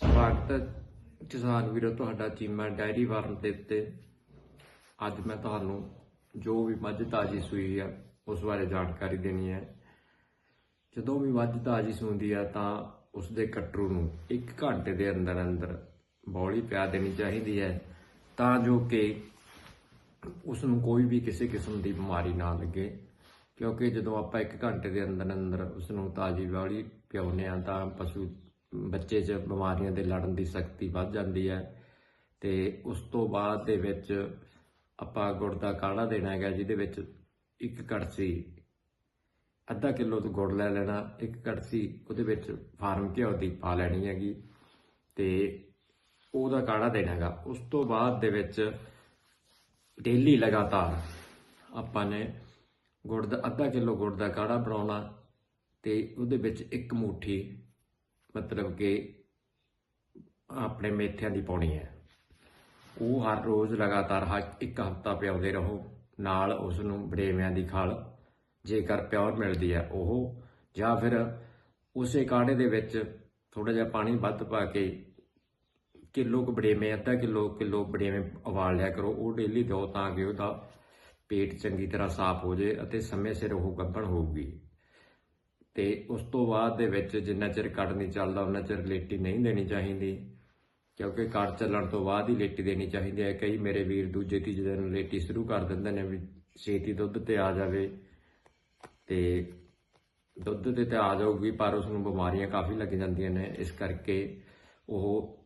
ਸਵਾਗਤ ਹੈ ਕਿਸਾਨ ਵੀਰੋ ਤੁਹਾਡਾ ਚੀਮਾ ਡਾਇਰੀ ਫਾਰਮ ਦੇ ਉੱਤੇ। ਅੱਜ ਮੈਂ ਤੁਹਾਨੂੰ ਜੋ ਵੀ ਮੱਝ ਤਾਜੀ ਸੂਈ ਹੈ ਉਸ ਬਾਰੇ ਜਾਣਕਾਰੀ ਦੇਣੀ ਹੈ। ਜਦੋਂ ਵੀ ਮੱਝ ਤਾਜੀ ਸੂੰਦੀ ਆ ਤਾਂ ਉਸ ਦੇ ਕਟਰੂ ਨੂੰ 1 ਘੰਟੇ ਦੇ ਅੰਦਰ ਅੰਦਰ ਬੌਲੀ ਪਿਆ ਦੇਣੀ ਚਾਹੀਦੀ ਹੈ, ਤਾਂ ਜੋ ਕਿ ਉਸ ਨੂੰ ਕੋਈ ਵੀ ਕਿਸੇ ਕਿਸਮ ਦੀ ਬਿਮਾਰੀ ਨਾ ਲੱਗੇ। ਕਿਉਂਕਿ ਜਦੋਂ ਆਪਾਂ 1 ਘੰਟੇ ਦੇ ਅੰਦਰ ਅੰਦਰ ਉਸ ਨੂੰ ਤਾਜੀ ਵਾਲੀ ਪਿਆਉਂਦੇ ਆ ਤਾਂ ਪਸ਼ੂ ਬੱਚੇ 'ਚ ਬਿਮਾਰੀਆਂ ਦੇ ਲੜਨ ਦੀ ਸ਼ਕਤੀ ਵੱਧ ਜਾਂਦੀ ਹੈ ਤੇ ਉਸ ਤੋਂ ਬਾਅਦ ਦੇ ਵਿੱਚ ਆਪਾਂ ਗੁੜ ਦਾ ਕਾੜਾ ਦੇਣਾ ਹੈਗਾ, ਜਿਹਦੇ ਵਿੱਚ ਇੱਕ ਕੜਸੀ ਅੱਧਾ ਕਿਲੋ ਤੋਂ ਗੁੜ ਲੈ ਲੈਣਾ, ਇੱਕ ਕੜਸੀ ਉਹਦੇ ਵਿੱਚ ਫਾਰਮ ਘਿਓ ਦੀ ਪਾ ਲੈਣੀ ਹੈਗੀ ਤੇ ਉਹਦਾ ਕਾੜਾ ਦੇਣਾ ਹੈਗਾ। ਉਸ ਤੋਂ ਬਾਅਦ ਦੇ ਵਿੱਚ ਡੇਲੀ ਲਗਾਤਾਰ ਆਪਾਂ ਨੇ ਗੁੜ ਦਾ, ਅੱਧਾ ਕਿਲੋ ਗੁੜ ਦਾ ਕਾੜਾ ਬਣਾਉਣਾ ਤੇ ਉਹਦੇ ਵਿੱਚ ਇੱਕ ਮੁਠੀ ਮਤਲਬ ਕਿ ਆਪਣੇ ਮੇਥਿਆਂ ਦੀ ਪਾਉਣੀ ਹੈ। ਉਹ ਹਰ ਰੋਜ਼ ਲਗਾਤਾਰ ਹਰ ਇੱਕ ਹਫ਼ਤਾ ਪਿਆਉਂਦੇ ਰਹੋ, ਨਾਲ ਉਸ ਨੂੰ ਬੜੇਵਿਆਂ ਦੀ ਖਲ ਜੇਕਰ ਪਿਓਰ ਮਿਲਦੀ ਹੈ ਉਹ, ਜਾਂ ਫਿਰ ਉਸੇ ਕਾੜੇ ਦੇ ਵਿੱਚ ਥੋੜਾ ਜਿਹਾ ਪਾਣੀ ਵੱਧ ਪਾ ਕੇ ਕਿਲੋ ਕੁ ਬੜੇਵੇਂ ਅੱਧਾ ਕਿਲੋ ਕਿਲੋ ਬੜੇਵੇਂ ਉਬਾਲ ਲਿਆ ਕਰੋ, ਉਹ ਡੇਲੀ ਦਿਓ ਤਾਂ ਕਿ ਉਹਦਾ ਪੇਟ ਚੰਗੀ ਤਰ੍ਹਾਂ ਸਾਫ਼ ਹੋ ਜਾਏ ਅਤੇ ਸਮੇਂ ਸਿਰ ਉਹ ਗੱਭਣ ਹੋਊਗੀ। ਤੇ ਉਸ ਤੋਂ ਬਾਅਦ ਦੇ ਵਿੱਚ ਜਿੰਨਾ ਚਿਰ ਕੱਢ ਨਹੀਂ ਚੱਲਦਾ, ਉਹਨਾਂ ਚਿਰ ਲੇਟੀ ਨਹੀਂ ਦੇਣੀ ਚਾਹੀਦੀ। ਕਿਉਂਕਿ ਕੱਢ ਚੱਲਣ ਤੋਂ ਬਾਅਦ ਹੀ ਲੇਟੀ ਦੇਣੀ ਚਾਹੀਦੀ ਹੈ। ਕਈ ਮੇਰੇ ਵੀਰ ਦੂਜੇ ਤੀਜੇ ਦਿਨ ਲੇਟੀ ਸ਼ੁਰੂ ਕਰ ਦਿੰਦੇ ਨੇ ਵੀ ਛੇਤੀ ਦੁੱਧ ਤੇ ਆ ਜਾਵੇ ਤੇ ਦੁੱਧ ਤੇ ਤੇ ਆ ਜਾਊਗੀ, ਪਰ ਉਸ ਨੂੰ ਬਿਮਾਰੀਆਂ ਕਾਫੀ ਲੱਗ ਜਾਂਦੀਆਂ ਨੇ। ਇਸ ਕਰਕੇ ਉਹ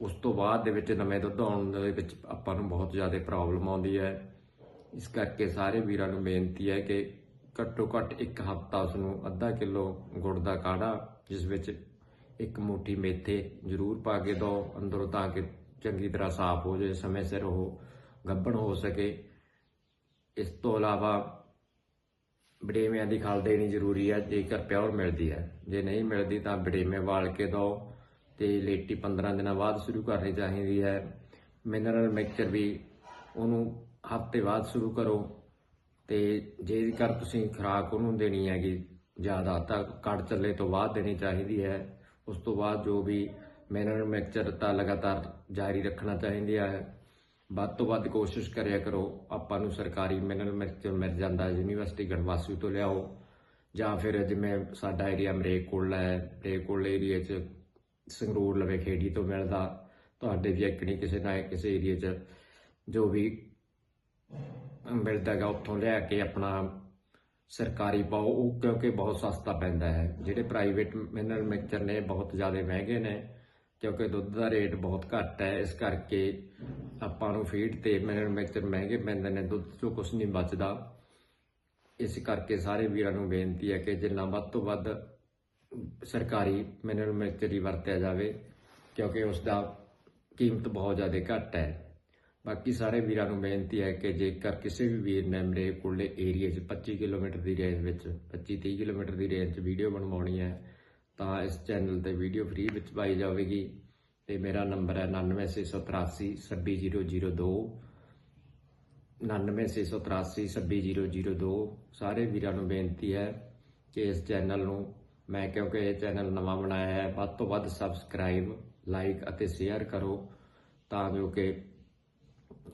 ਉਸ ਤੋਂ ਬਾਅਦ ਦੇ ਵਿੱਚ ਨਵੇਂ ਦੁੱਧ ਆਉਣ ਦੇ ਵਿੱਚ ਆਪਾਂ ਨੂੰ ਬਹੁਤ ਜ਼ਿਆਦਾ ਪ੍ਰੋਬਲਮ ਆਉਂਦੀ ਹੈ। ਇਸ ਕਰਕੇ ਸਾਰੇ ਵੀਰਾਂ ਨੂੰ ਬੇਨਤੀ ਹੈ ਕਿ ਘੱਟੋ ਘੱਟ ਇੱਕ ਹਫ਼ਤਾ ਉਸ ਨੂੰ ਅੱਧਾ ਕਿਲੋ ਗੁੜ ਦਾ ਕਾੜਾ, ਜਿਸ ਵਿੱਚ ਇੱਕ ਮੋਟੀ ਮੇਥੇ ਜ਼ਰੂਰ ਪਾ ਕੇ ਦਿਓ ਅੰਦਰੋਂ ਤਾਂ ਕਿ ਚੰਗੀ ਤਰ੍ਹਾਂ ਸਾਫ਼ ਹੋ ਜਾਏ, ਸਮੇਂ ਸਿਰ ਉਹ ਗੱਭਣ ਹੋ ਸਕੇ। ਇਸ ਤੋਂ ਇਲਾਵਾ ਬੜੇਵਿਆਂ ਦੀ ਖਲ ਦੇਣੀ ਜ਼ਰੂਰੀ ਹੈ, ਜੇਕਰ ਪਿਓਰ ਮਿਲਦੀ ਹੈ। ਜੇ ਨਹੀਂ ਮਿਲਦੀ ਤਾਂ ਬੜੇਵੇਂ ਵਾਲ ਕੇ ਦਿਓ ਤੇ ਲੇਟੀ 15 ਦਿਨਾਂ ਬਾਅਦ ਸ਼ੁਰੂ ਕਰਨੀ ਚਾਹੀਦੀ ਹੈ। ਮਿਨਰਲ ਮਿਕਸਚਰ ਵੀ ਉਹਨੂੰ ਹਫ਼ਤੇ ਬਾਅਦ ਸ਼ੁਰੂ ਕਰੋ। ਤੇ ਜੇਕਰ ਤੁਸੀਂ ਖੁਰਾਕ ਉਹਨੂੰ ਦੇਣੀ ਹੈਗੀ ਜ਼ਿਆਦਾ ਤਾਂ ਕੱਢ ਚੱਲੇ ਤੋਂ ਬਾਅਦ ਦੇਣੀ ਚਾਹੀਦੀ ਹੈ, ਉਸ ਤੋਂ ਬਾਅਦ ਜੋ ਵੀ ਮਿਨਰਲ ਮਿਕਸਚਰ ਤਾਂ ਲਗਾਤਾਰ ਜਾਰੀ ਰੱਖਣਾ ਚਾਹੀਦਾ ਹੈ। ਵੱਧ ਤੋਂ ਵੱਧ ਕੋਸ਼ਿਸ਼ ਕਰਿਆ ਕਰੋ, ਆਪਾਂ ਨੂੰ ਸਰਕਾਰੀ ਮਿਨਰਲ ਮਿਕਸਚਰ ਮਿਲ ਜਾਂਦਾ, ਯੂਨੀਵਰਸਿਟੀ ਗੜਵਾਸੂ ਤੋਂ ਲਿਆਓ, ਜਾਂ ਫਿਰ ਜਿਵੇਂ ਸਾਡਾ ਏਰੀਆ ਮਰੇਕ ਕੋਲ ਹੈ ਮਰੇਕੋਲ ਏਰੀਆ 'ਚ ਸੰਗਰੂਰ ਲਵੇ ਖੇੜੀ ਤੋਂ ਮਿਲਦਾ, ਤੁਹਾਡੇ ਵੀ ਇੱਕ ਨਹੀਂ ਕਿਸੇ ਨਾ ਕਿਸੇ ਏਰੀਆ 'ਚ ਜੋ ਵੀ ਮਿਲਦਾ ਗਾ ਉੱਥੋਂ ਲਿਆ ਕੇ ਆਪਣਾ ਸਰਕਾਰੀ ਪਾਓ, ਉਹ ਕਿਉਂਕਿ ਬਹੁਤ ਸਸਤਾ ਪੈਂਦਾ ਹੈ। ਜਿਹੜੇ ਪ੍ਰਾਈਵੇਟ ਮਿਨਰਲ ਮਿਕਸਚਰ ਨੇ, ਬਹੁਤ ਜ਼ਿਆਦਾ ਮਹਿੰਗੇ ਨੇ, ਕਿਉਂਕਿ ਦੁੱਧ ਦਾ ਰੇਟ ਬਹੁਤ ਘੱਟ ਹੈ। ਇਸ ਕਰਕੇ ਆਪਾਂ ਨੂੰ ਫੀਡ ਤੇ ਮਿਨਰਲ ਮਿਕਸਚਰ ਮਹਿੰਗੇ ਪੈਂਦੇ ਨੇ, ਦੁੱਧ ਚੋਂ ਕੁਝ ਨਹੀਂ ਬਚਦਾ। ਇਸ ਕਰਕੇ ਸਾਰੇ ਵੀਰਾਂ ਨੂੰ ਬੇਨਤੀ ਹੈ ਕਿ ਜਿੰਨਾ ਵੱਧ ਤੋਂ ਵੱਧ ਸਰਕਾਰੀ ਮਿਨਰਲ ਮਿਕਸਚਰ ਹੀ ਵਰਤਿਆ ਜਾਵੇ, ਕਿਉਂਕਿ ਉਸ ਦਾ ਕੀਮਤ ਬਹੁਤ ਜ਼ਿਆਦਾ ਘੱਟ ਹੈ। ਬਾਕੀ ਸਾਰੇ ਵੀਰਾਂ ਨੂੰ ਬੇਨਤੀ ਹੈ ਕਿ ਜੇਕਰ ਕਿਸੇ ਵੀ ਵੀਰ ਨੇ ਮੇਰੇ ਕੋਲੇ ਏਰੀਆ 'ਚ 25 ਕਿਲੋਮੀਟਰ ਦੀ ਰੇਂਜ ਵਿੱਚ 25-30 ਕਿਲੋਮੀਟਰ ਦੀ ਰੇਂਜ 'ਚ ਵੀਡੀਓ ਬਣਵਾਉਣੀ ਹੈ, ਤਾਂ ਇਸ ਚੈਨਲ ਤੇ ਵੀਡੀਓ ਫ੍ਰੀ ਵਿੱਚ ਪਾਈ ਜਾਵੇਗੀ ਤੇ ਮੇਰਾ ਨੰਬਰ ਹੈ 99683 26002 99683 26002 ਸਾਰੇ ਵੀਰਾਂ ਨੂੰ ਬੇਨਤੀ ਹੈ ਕਿ ਇਸ ਚੈਨਲ ਨੂੰ, ਮੈਂ ਕਿਉਂਕਿ ਇਹ ਚੈਨਲ ਨਵਾਂ ਬਣਾਇਆ ਹੈ, ਵੱਧ ਤੋਂ ਵੱਧ ਸਬਸਕ੍ਰਾਈਬ ਲਾਈਕ ਅਤੇ ਸ਼ੇਅਰ ਕਰੋ, ਤਾਂ ਜੋ ਕਿ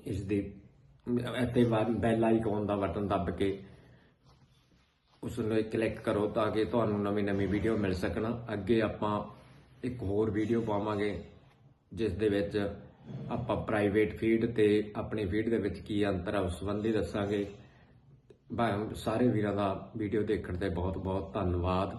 ਇਸ ਦੀ ਅਤੇ ਬੈਲ ਆਈਕਨ ਦਾ ਬਟਨ ਦੱਬ ਕੇ ਉਸ ਨੂੰ ਕਲਿੱਕ ਕਰੋ ਤਾਂ ਕਿ ਤੁਹਾਨੂੰ ਨਵੀਂ ਨਵੀਂ ਵੀਡੀਓ ਮਿਲ ਸਕਣ। ਅੱਗੇ ਆਪਾਂ ਇੱਕ ਹੋਰ ਵੀਡੀਓ ਪਾਵਾਂਗੇ, ਜਿਸ ਦੇ ਵਿੱਚ ਆਪਾਂ ਪ੍ਰਾਈਵੇਟ ਫੀਡ ਤੇ ਆਪਣੀ ਫੀਡ ਦੇ ਵਿੱਚ ਕੀ ਅੰਤਰ ਆ ਉਸ ਸੰਬੰਧੀ ਦੱਸਾਂਗੇ। ਸਾਰੇ ਵੀਰਾਂ ਦਾ ਵੀਡੀਓ ਦੇਖਣ ਤੇ ਬਹੁਤ ਬਹੁਤ ਧੰਨਵਾਦ।